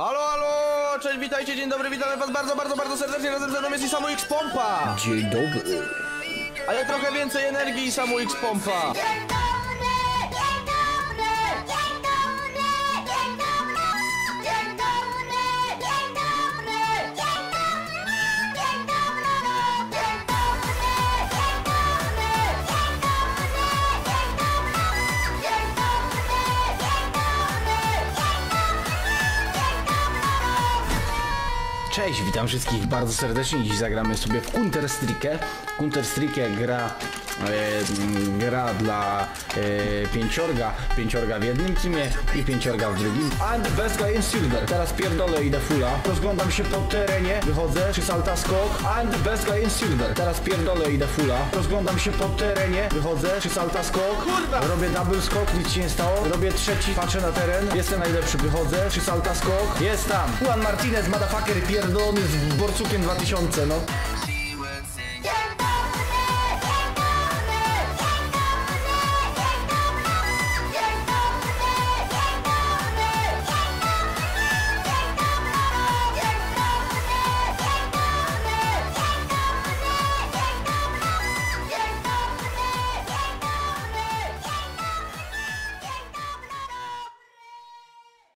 Halo, halo! Cześć, witajcie, dzień dobry, witamy was bardzo, bardzo, bardzo serdecznie. Razem ze mną jest i Samu X Pompa! Dzień dobry. Ale trochę więcej energii i Samu X Pompa! Cześć, witam wszystkich bardzo serdecznie. Dziś zagramy sobie w Counter Strike. Counter Strike gra, gra dla e, pięciorga, pięciorga w jednym teamie i pięciorga w drugim. And the best guy in silver. Teraz pierdolę idę fulla. Rozglądam się po terenie, wychodzę, czy salta skok. And the best guy in silver. Teraz pierdolę idę fulla. Rozglądam się po terenie, wychodzę, czy salta skok. Kurwa! Robię double skok, nic się nie stało. Robię trzeci, patrzę na teren. Jestem najlepszy, wychodzę, czy salta skok. Jest tam. Juan Martinez, motherfucker pierdolony z borcukiem 2000, no.